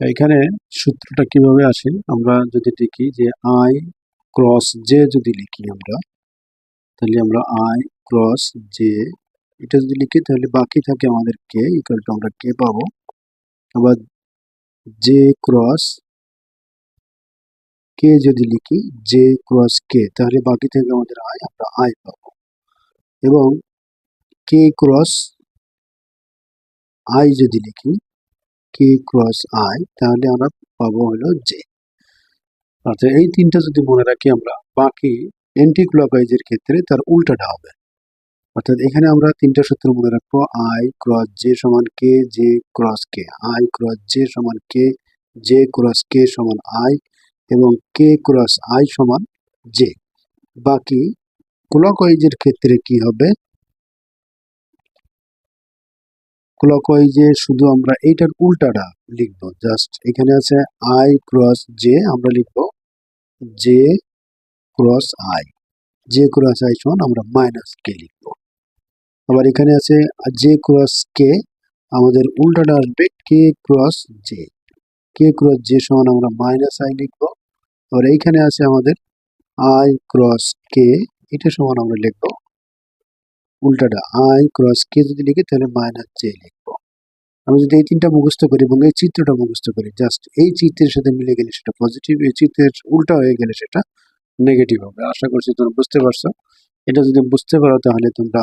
তো এখানে সূত্রটা কীভাবে আসে? আমরা যদি লিখি যে আই ক্রস জে যদি লিখি আমরা, তাহলে আমরা আই ক্রস জে এটা যদি লিখি তাহলে বাকি থাকে আমাদের কে ইকুয়াল টু আমরা কে পাবো। আবার জে ক্রস কে যদি লিখি জে ক্রস কে তাহলে বাকি থাকে আমাদের আই আমরা আই পাবো। এবং কে ক্রস আই যদি লিখি কে ক্রস আই তাহলে আমরা পাবো হলো জে অর্থাৎ এই তিনটা যদি মনে রাখি আমরা, বাকি অ্যান্টি ক্লকওয়াইজের ক্ষেত্রে তার উল্টাটা হবে। অর্থাৎ এখানে আমরা তিনটা সূত্র মনে রাখব আই ক্রস জে সমান K J cross K I cross J সমান কে জে ক্রস কে সমান আই এবং কে ক্রস আই সমান জে বাকি ক্লকওয়াইজের ক্ষেত্রে কি হবে? ক্লকওয়াইজে শুধু আমরা এইটার উল্টাটা লিখব। জাস্ট এখানে আছে আই ক্রস জে আমরা লিখব J cross I J cross I সমান আমরা মাইনাস কে লিখব। আবার এখানে আছে জে ক্রস কে আমাদের উল্টাটা আসবে K cross J K cross J সমান আমরা মাইনাস আই লিখব। আবার এইখানে আছে আমাদের আই ক্রস কে এটা সমান আমরা লিখব উল্টাটা, আই ক্রস কে যদি লিখি তাহলে মাইনাস জে লিখব। আমি যদি এই তিনটা মুখস্থ করি এবং এই চিত্রটা মুখস্থ করি জাস্ট এই চিত্রের সাথে মিলে গেলে সেটা পজিটিভ এই চিত্রের উল্টা হয়ে গেলে সেটা নেগেটিভ হবে। আশা করছি তোমরা বুঝতে পারছ। এটা যদি বুঝতে পারো তাহলে তোমরা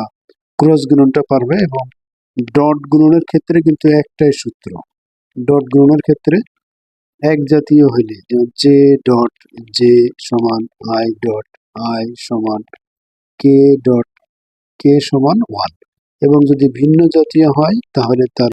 ক্রস গুণনটা পারবে এবং ডট গুণনের ক্ষেত্রে কিন্তু একটাই সূত্র। ডট গুণনের ক্ষেত্রে এক জাতীয় হইলে যেমন জে ডট জে সমান আই ডট আই সমান কে ডট কে সমান ওয়ান এবং যদি ভিন্ন জাতীয় হয় তাহলে তার